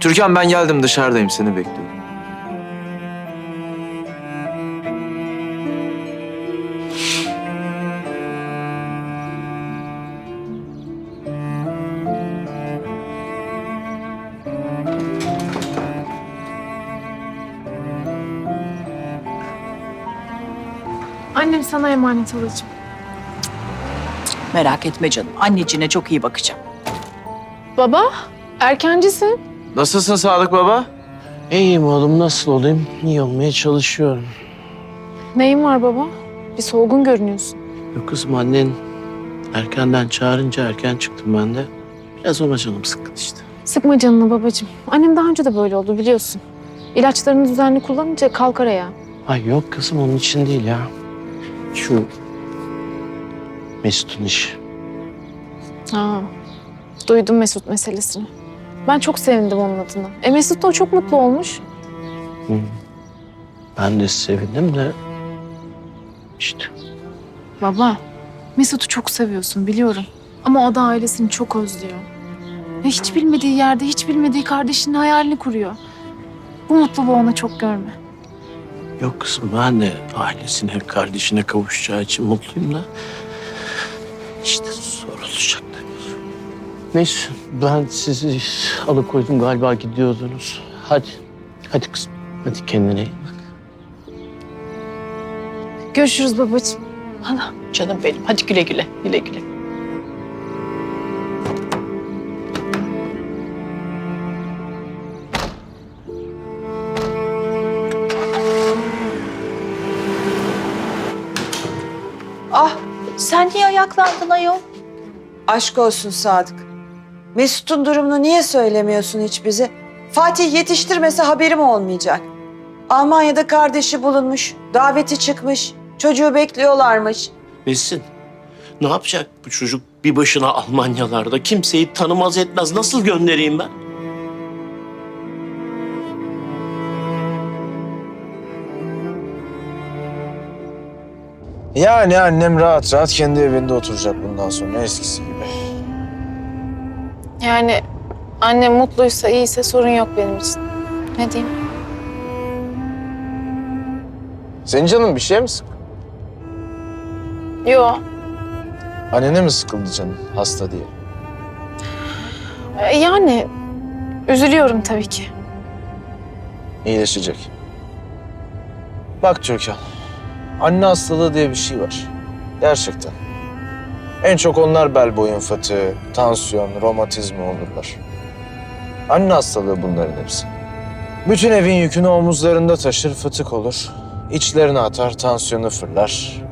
Türkan ben geldim dışarıdayım seni bekliyorum. Annem sana emanet alacağım. Merak etme canım. Anneciğine çok iyi bakacağım. Baba, erkencisin. Nasılsın Sadık baba? İyiyim oğlum nasıl olayım? İyi olmaya çalışıyorum. Neyin var baba? Bir solgun görünüyorsun. Yok kızım annen erkenden çağırınca erken çıktım ben de. Biraz ona canım sıkkın işte. Sıkma canını babacığım. Annem daha önce de böyle oldu biliyorsun. İlaçlarını düzenli kullanınca kalkar ayağa. Ay yok kızım onun için değil ya. Şu Mesut'un işi. Ha. Duydum Mesut meselesini. Ben çok sevindim onun adına. E Mesut da o çok mutlu olmuş. Hı. Ben de sevindim de işte Baba, Mesut'u çok seviyorsun biliyorum. Ama o da ailesini çok özlüyor. Ve hiç bilmediği yerde, hiç bilmediği kardeşinin hayalini kuruyor. Bu mutluluğu ona çok görme. yok kızım ben de ailesine, kardeşine kavuşacağı için mutluyum da işte sorulacak. Neyse ben sizi alıkoydum galiba gidiyordunuz. Hadi, hadi kızım. Hadi kendine iyi bak. Görüşürüz babacığım. Ana canım benim. Hadi güle güle. Güle güle. Ah sen niye ayaklandın ayol? Aşk olsun Sadık. Mesut'un durumunu niye söylemiyorsun hiç bize? Fatih yetiştirmese haberim olmayacak. Almanya'da kardeşi bulunmuş, daveti çıkmış, çocuğu bekliyorlarmış. Nesin? Ne yapacak bu çocuk bir başına Almanyalarda? Kimseyi tanımaz etmez. Nasıl göndereyim ben? Yani annem rahat rahat kendi evinde oturacak bundan sonra eskisi gibi. Yani annem mutluysa, iyiyse sorun yok benim için. Ne diyeyim? Senin canın bir şey mi sık? Yo. Annene mi sıkıldı canın hasta diye? e, Yani üzülüyorum tabii ki. İyileşecek. Bak Türkan, anne hastalığı diye bir şey var. Gerçekten. En çok onlar bel boyun fıtığı, tansiyon, romatizma olurlar. Anne hastalığı bunların hepsi. Bütün evin yükünü omuzlarında taşır, fıtık olur. İçlerine atar, tansiyonu fırlar.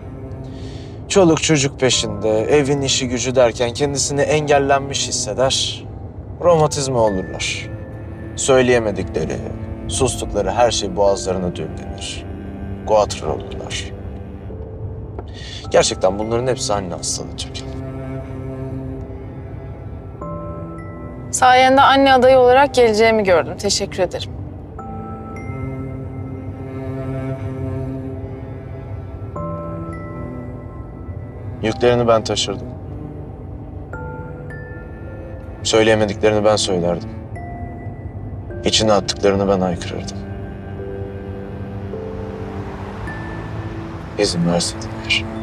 Çoluk çocuk peşinde, evin işi gücü derken kendisini engellenmiş hisseder. Romatizma olurlar. Söyleyemedikleri, sustukları her şey boğazlarına düğümlenir. Guatr olurlar. Gerçekten bunların hepsi anne hastalığı Türkan. Sayende anne adayı olarak geleceğimi gördüm. Teşekkür ederim. Yüklerini ben taşırdım. Söyleyemediklerini ben söylerdim. İçine attıklarını ben haykırırdım. İzin verseydin eğer.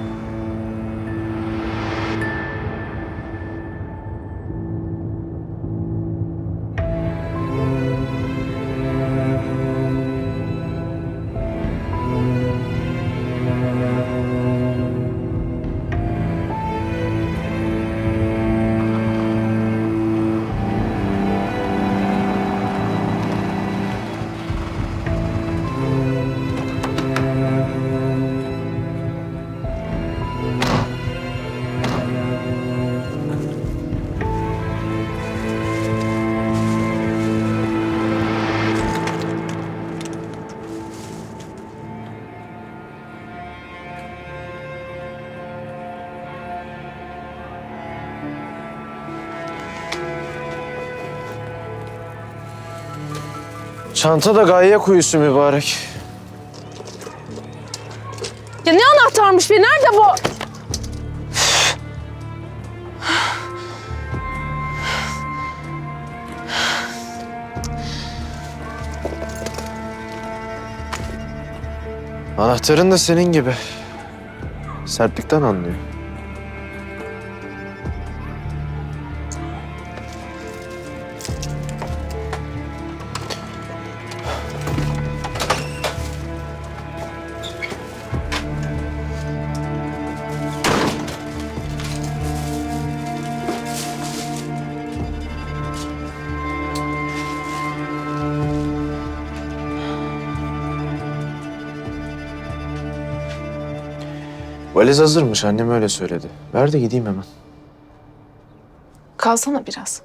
ああ。Çanta da gaye kuyusu mübarek. Ya ne anahtarmış be? Nerede bu? Anahtarın da senin gibi. Sertlikten anlıyor. Valiz hazırmış annem öyle söyledi. Ver de gideyim hemen. Kalsana biraz.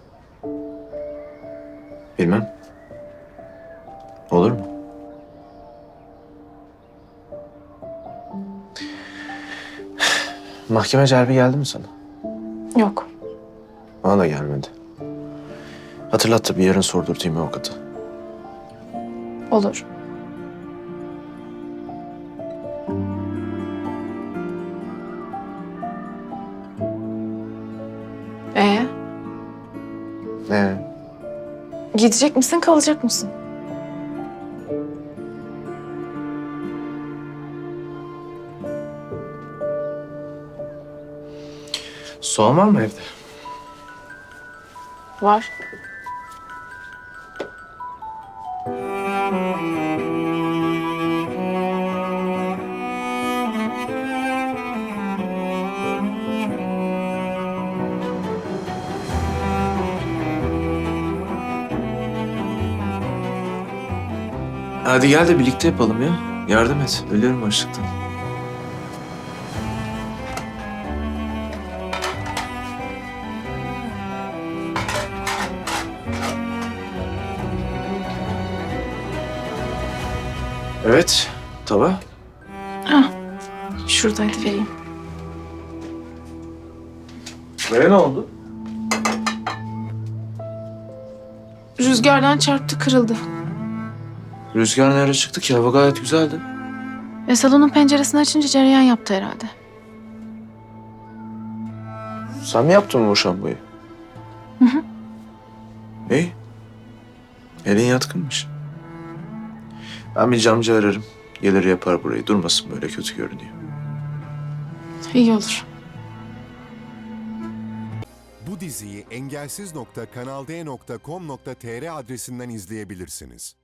Bilmem. Olur mu? Mahkeme celbi geldi mi sana? Yok. Bana da gelmedi. Hatırlat da bir yarın sordurtayım avukatı. Olur. Ee, Ne? gidecek misin, kalacak mısın? Soğan var mı evde? Var. Hadi gel de birlikte yapalım ya. Yardım et. Ölüyorum açlıktan. Evet. Tava. Şuradaydı vereyim. Ve ne oldu? Rüzgardan çarptı, kırıldı. Rüzgar nereye çıktı ki? Hava gayet güzeldi. Ve salonun penceresini açınca cereyan yaptı herhalde. Sen mi yaptın bu şamboyu? Hı hı. İyi. Elin yatkınmış. Ben bir camcı ararım. Gelir yapar burayı. Durmasın böyle kötü görünüyor. İyi olur. Bu diziyi engelsiz.kanalde.com.tr adresinden izleyebilirsiniz.